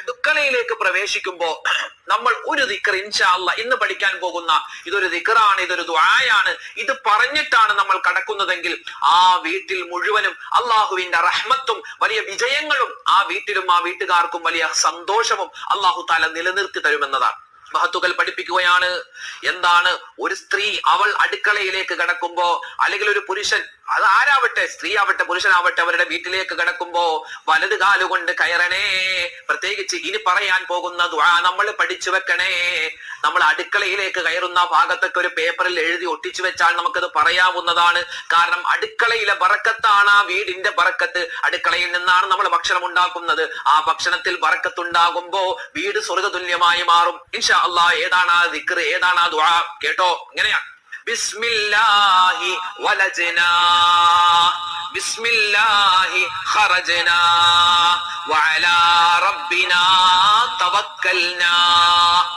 അടുക്കളയിലേക്ക് പ്രവേശിക്കുമ്പോ നമ്മൾ ഒരു ദിക്കർ ഇൻഷാല്ല ഇന്ന് പഠിക്കാൻ പോകുന്ന ഇതൊരു ദിക്കറാണ് ഇതൊരു ദ്വായാണ് ഇത് പറഞ്ഞിട്ടാണ് നമ്മൾ കടക്കുന്നതെങ്കിൽ ആ വീട്ടിൽ മുഴുവനും അള്ളാഹുവിന്റെ റഹ്മത്തും വലിയ വിജയങ്ങളും ആ വീട്ടിലും ആ വീട്ടുകാർക്കും വലിയ സന്തോഷവും അള്ളാഹു താല നിലനിർത്തി തരുമെന്നതാണ്. മഹത്തുകൾ പഠിപ്പിക്കുകയാണ് എന്താണ് ഒരു സ്ത്രീ അവൾ അടുക്കളയിലേക്ക് കടക്കുമ്പോ അല്ലെങ്കിൽ ഒരു പുരുഷൻ അത് ആരാവട്ടെ സ്ത്രീ ആവട്ടെ പുരുഷനാവട്ടെ അവരുടെ വീട്ടിലേക്ക് കടക്കുമ്പോ വലത് കാലുകൊണ്ട് കയറണേ പ്രത്യേകിച്ച് ഇനി പറയാൻ പോകുന്ന ദ്വാ നമ്മൾ പഠിച്ചു വെക്കണേ. നമ്മൾ അടുക്കളയിലേക്ക് കയറുന്ന ഭാഗത്തൊക്കെ ഒരു പേപ്പറിൽ എഴുതി ഒട്ടിച്ചു വെച്ചാൽ നമുക്കത് പറയാവുന്നതാണ്. കാരണം അടുക്കളയിലെ ബറക്കത്താണ് ആ വീടിന്റെ ബറക്കത്ത് അടുക്കളയിൽ നിന്നാണ് നമ്മൾ ഭക്ഷണം ഉണ്ടാക്കുന്നത്. ആ ഭക്ഷണത്തിൽ ബറക്കത്തുണ്ടാകുമ്പോ വീട് സ്വർഗതുല്യമായി മാറും. ഇൻഷാ അള്ളാ ഏതാണ് ആ ദിക്ർ ഏതാണ് ആ ദ്വാ കേട്ടോ? ഇങ്ങനെയാണ് بسم الله ولدنا. بسم الله خرجنا. وعلى ربنا توكلنا.